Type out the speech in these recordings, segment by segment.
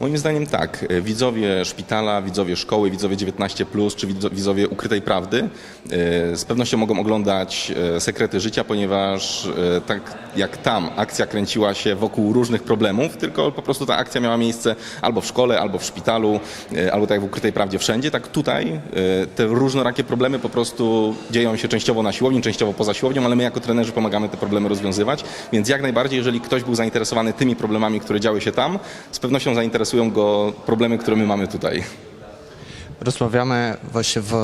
Moim zdaniem tak. E, Widzowie szpitala, widzowie szkoły, widzowie 19, czy widzo- widzowie ukrytej prawdy e, z pewnością mogą oglądać e, sekrety życia, ponieważ tak jak tam akcja kręciła się wokół różnych problemów, tylko po prostu ta akcja miała miejsce albo w szkole, albo w szpitalu, albo tak jak w ukrytej prawdzie wszędzie, tak tutaj te różnorakie problemy po prostu dzieją się częściowo na siłowni, częściowo poza siłownią, ale my jako trenerzy pomagamy te problemy rozwiązywać, więc jak najbardziej, jeżeli ktoś był zainteresowany tymi problemami, które działy się tam, z pewnością zainteresują go problemy, które my mamy tutaj. Rozmawiamy właśnie w,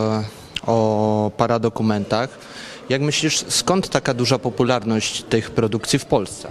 o paradokumentach. Jak myślisz, skąd taka duża popularność tych produkcji w Polsce?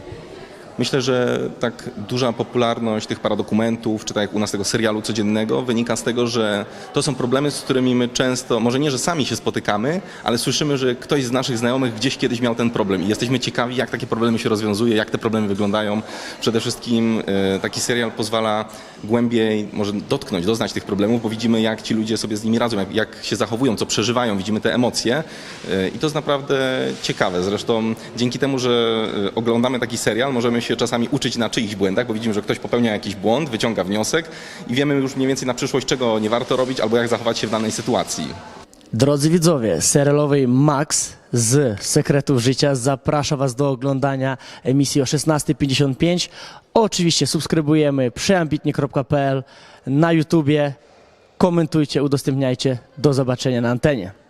Myślę, że tak duża popularność tych paradokumentów, czy tak jak u nas tego serialu codziennego, wynika z tego, że to są problemy, z którymi my często, może nie, że sami się spotykamy, ale słyszymy, że ktoś z naszych znajomych gdzieś kiedyś miał ten problem i jesteśmy ciekawi, jak takie problemy się rozwiązuje, jak te problemy wyglądają. Przede wszystkim e, taki serial pozwala głębiej może dotknąć, doznać tych problemów, bo widzimy, jak ci ludzie sobie z nimi radzą, jak, jak się zachowują, co przeżywają, widzimy te emocje e, i to jest naprawdę ciekawe. Zresztą dzięki temu, że e, oglądamy taki serial, możemy się czasami uczyć na czyichś błędach, bo widzimy, że ktoś popełnia jakiś błąd, wyciąga wniosek i wiemy już mniej więcej na przyszłość, czego nie warto robić albo jak zachować się w danej sytuacji. Drodzy widzowie, serialowej Max z Sekretów Życia zaprasza Was do oglądania emisji o 16.55. Oczywiście subskrybujemy przeambitnie.pl na YouTubie. Komentujcie, udostępniajcie. Do zobaczenia na antenie.